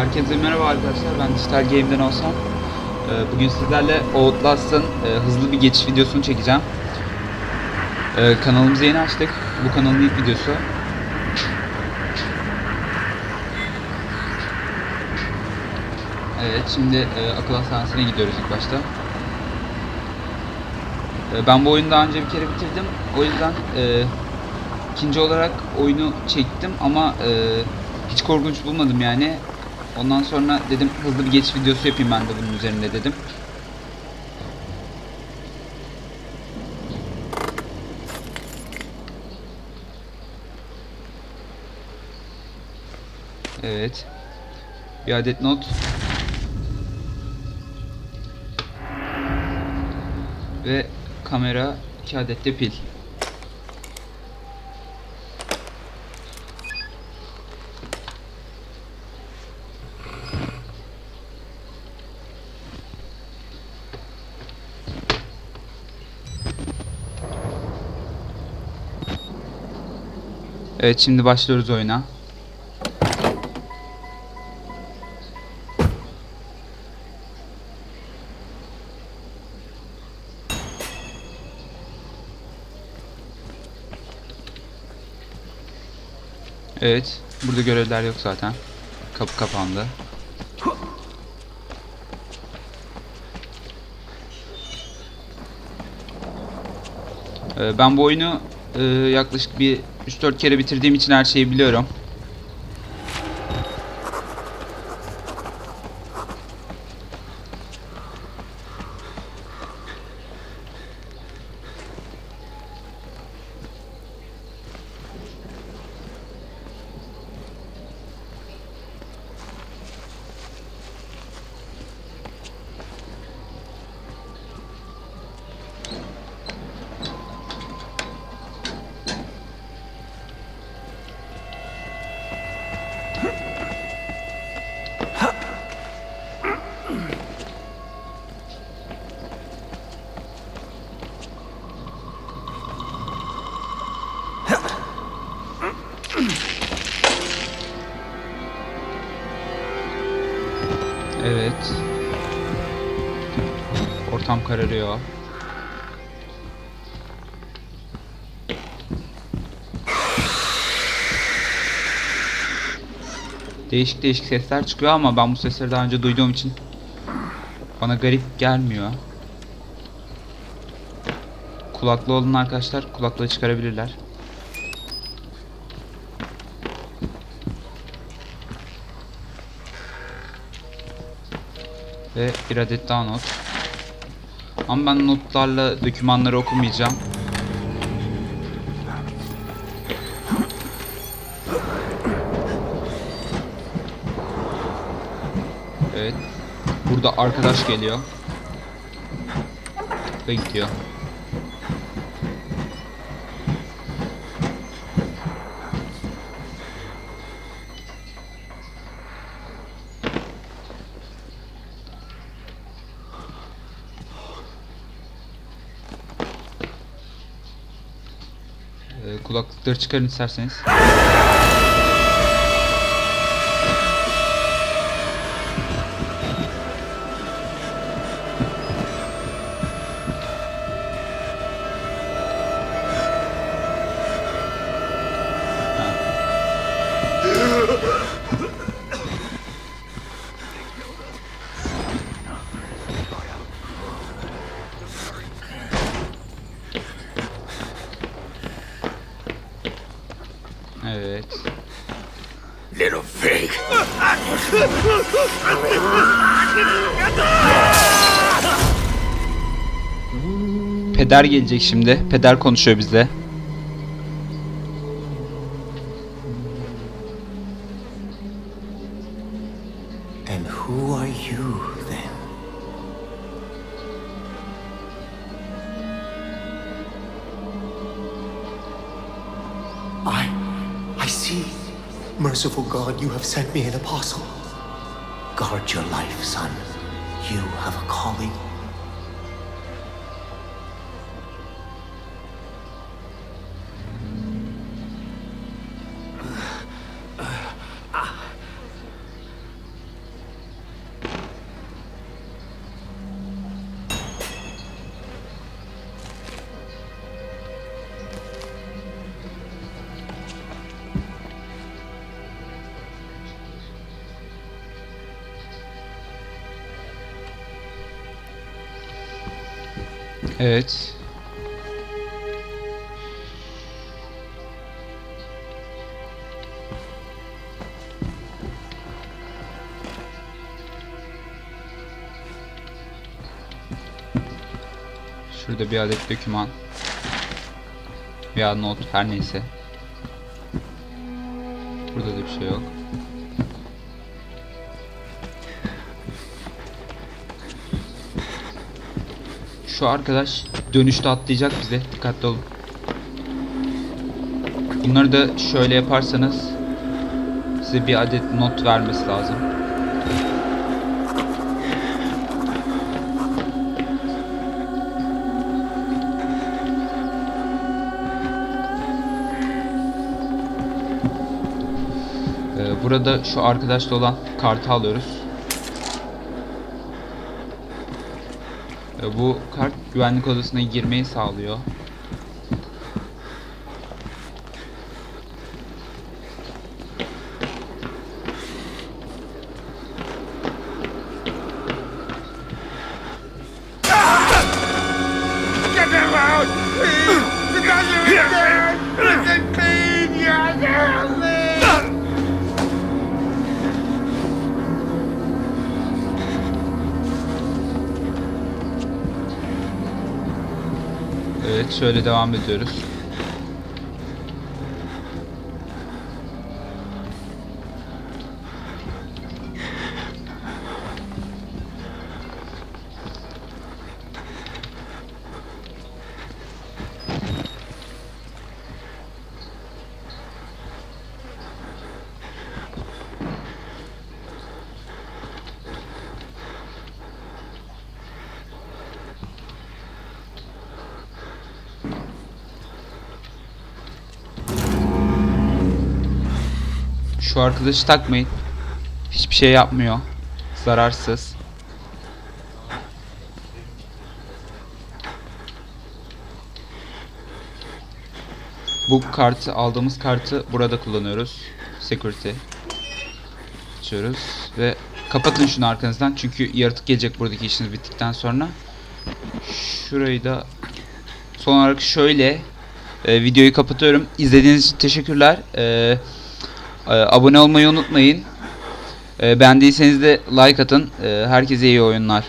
Herkese merhaba arkadaşlar. Ben Dijital Game'den olsam. Ee, Bugün sizlerle Outlast'ın e, hızlı bir geçiş videosunu çekeceğim. Ee, Kanalımızı yeni açtık. Bu kanalın ilk videosu. Evet, şimdi e, akıl hastanesine gidiyoruz ilk başta. E, Ben bu oyunu daha önce bir kere bitirdim. O yüzden e, ikinci olarak oyunu çektim ama hiç korkunç bulmadım yani. Ondan sonra dedim hızlı bir geçiş videosu yapayım ben de bunun üzerinde dedim. Evet. Bir adet not. Ve kamera 2 adet de pil. Evet şimdi başlıyoruz oyuna. Evet. Burada görevler yok zaten. Kapı kapandı. Ee, Ben bu oyunu e, yaklaşık bir 3-4 kere bitirdiğim için her şeyi biliyorum. Evet. Ortam kararıyor. Değişik değişik sesler çıkıyor ama ben bu sesleri daha önce duyduğum için bana garip gelmiyor. Kulaklı olan arkadaşlar kulaklığı çıkarabilirler. Ve bir adet daha not. Ama ben notlarla dokümanları okumayacağım. Evet. Burada arkadaş geliyor. Ve gidiyor. Kulaklıkları çıkarın isterseniz. Evet. Little pig. Peder gelecek şimdi. Peder konuşuyor bizle. And who are you Merciful God, you have sent me an apostle. Guard your life, son. You have a calling. Evet. Şurada bir adet doküman. Veya not her neyse. Burada da bir şey yok. Şu arkadaş dönüşte atlayacak bize. Dikkatli olun. Bunları da şöyle yaparsanız size bir adet not vermesi lazım. Ee, burada şu arkadaşla olan kartı alıyoruz. Bu kart güvenlik odasına girmeyi sağlıyor. Evet şöyle devam ediyoruz. Şu arkadaşı takmayın. Hiçbir şey yapmıyor. Zararsız. Bu kartı aldığımız kartı burada kullanıyoruz. Security. Açıyoruz ve kapatın şunu arkanızdan çünkü yaratık gelecek buradaki işiniz bittikten sonra. Şurayı da son olarak şöyle e, videoyu kapatıyorum. İzlediğiniz için teşekkürler. E, e, abone olmayı unutmayın. E, beğendiyseniz de like atın. E, herkese iyi oyunlar.